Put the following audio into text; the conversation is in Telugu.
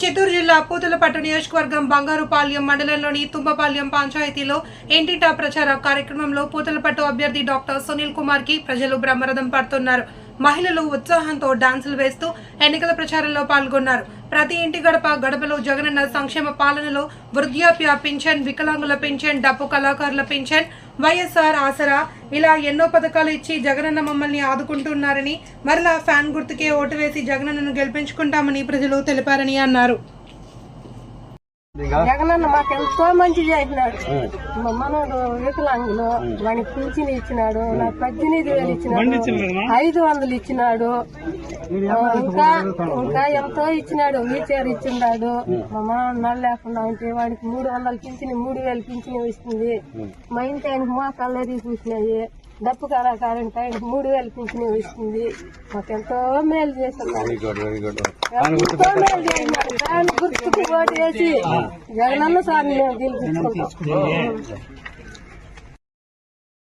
చిత్తూరు జిల్లా పూతలపట్టు నియోజకవర్గం బంగారుపాళ్యం మండలంలోని తుంబపాళ్యం పంచాయతీలో ఇంటింటా ప్రచార కార్యక్రమంలో పూతలపట్టు అభ్యర్థి డాక్టర్ సునీల్ కుమార్కి ప్రజలు బ్రహ్మరథం పడుతున్నారు. మహిళలు ఉత్సాహంతో డాన్సులు వేస్తూ ఎన్నికల ప్రచారంలో పాల్గొన్నారు. ప్రతి ఇంటి గడప గడపలో జగనన్న సంక్షేమ పాలనలో వృద్ధాప్య పింఛన్ వికలాంగుల పింఛన్ డప్పు కళాకారుల పింఛన్ వైఎస్ఆర్ ఆసరా ఇలా ఎన్నో పథకాలు ఇచ్చి జగనన్న మమ్మల్ని ఆదుకుంటున్నారని మరలా ఫ్యాన్ గుర్తుకే ఓటు వేసి జగనన్నను గెలిపించుకుంటామని ప్రజలు తెలిపారని అన్నారు. జగనన్న మాకు ఎంతో మంచి చేసినాడు. మా మనోడు వికలాంగులు వానికి పింఛన్ ఇచ్చినాడు నాకు పద్దెనిమిది వేలు ఇచ్చినాడు ఐదు వందలు ఇచ్చినాడు. ఇంకా ఇంకా ఎంతో ఇచ్చినాడు వీచర్ ఇచ్చినాడు మా మనోడు నల్ల లేకుండా ఉంటే వాడికి మూడు వందలు పింఛన్ మూడు వేలు పింఛన్ ఇస్తుంది. మా ఇంటి ఆయనకి మోకాళ్ళు తీసుకొచ్చినాయి డప్పు కళాకారునికి ఆయనకి మూడు వేలు పింఛన్ ఇస్తుంది. మాకు ఎంతో మేలు గుడ్ ఎంతో మేలు గుర్తుకు ఓటు వేసి జగనన్న సార్ని మేము గెలిపించుకుంటాం.